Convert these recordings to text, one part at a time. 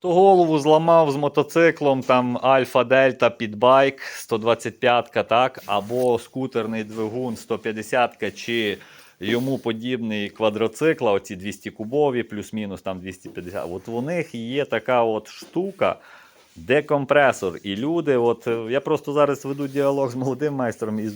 То голову зламав з мотоциклом, там Альфа Дельта під байк 125 так, або скутерний двигун 150 чи йому подібний квадроцикла, оці 200 кубові, плюс-мінус там 250. От у них є така от штука. Декомпресор. І люди, от е, я просто зараз веду діалог з молодим майстром і,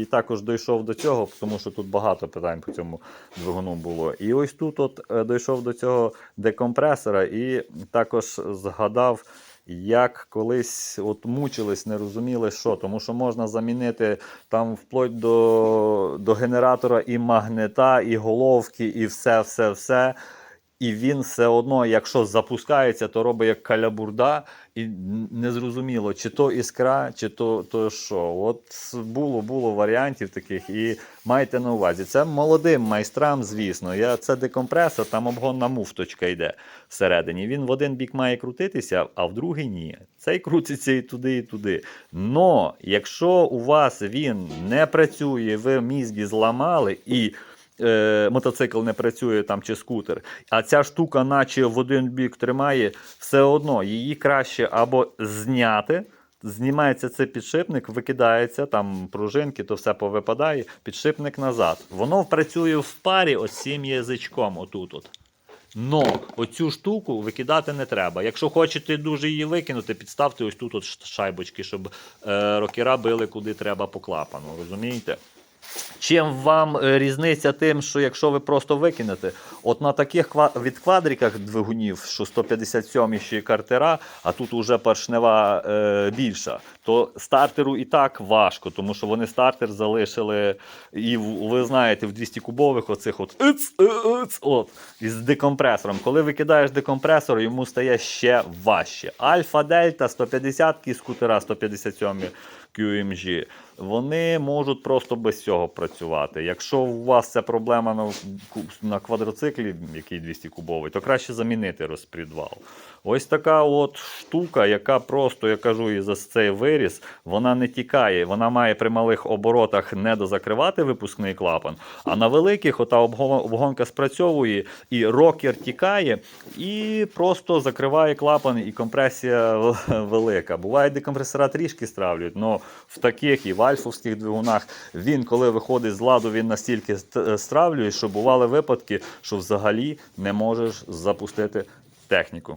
і також дійшов до цього, тому що тут багато питань по цьому двигуну було. І ось тут от е, дійшов до цього декомпресора і також згадав. Як колись от мучились, не розуміли, що, тому що можна замінити там вплоть до, до генератора і магнета, і головки, і все, все, все. І він все одно, якщо запускається, то робить як калябурда, і незрозуміло, чи то іскра, чи то, то що. От було, було варіантів таких, і майте на увазі. Це молодим майстрам, звісно. Я, це декомпресор, там обгонна муфточка йде всередині. Він в один бік має крутитися, а в другий ні. Цей крутиться і туди, і туди. Но якщо у вас він не працює, ви мізки зламали і е, мотоцикл не працює там чи скутер, а ця штука, наче в один бік тримає, все одно її краще або зняти. Знімається цей підшипник, викидається, там пружинки, то все повипадає, підшипник назад. Воно працює в парі ось цим язичком, отут. От. Но оцю штуку викидати не треба. Якщо хочете дуже її викинути, підставте ось тут от шайбочки, щоб е, рокера били куди треба по клапану. Розумієте? Чим вам е, різниця тим, що якщо ви просто викинете, от на таких від квадриках двигунів, що 157 ще картера, а тут уже поршнева е, більша, то стартеру і так важко, тому що вони стартер залишили, і ви знаєте, в 200 кубових оцих от «иц, е, иц», от, із декомпресором. Коли викидаєш декомпресор, йому стає ще важче. Альфа Дельта 150 скутера 157 QMG, вони можуть просто без цього працювати. Якщо у вас ця проблема на, на квадроциклі, який 200 кубовий, то краще замінити розпредвал. Ось така от штука, яка просто, я кажу, і за цей виріс, вона не тікає. Вона має при малих оборотах не дозакривати випускний клапан, а на великих ота обгонка спрацьовує, і рокер тікає, і просто закриває клапан, і компресія велика. Буває, декомпресора трішки стравлюють, але в таких і в альфовських двигунах він, коли виходить з ладу, він настільки ст- стравлює, що бували випадки, що взагалі не можеш запустити техніку.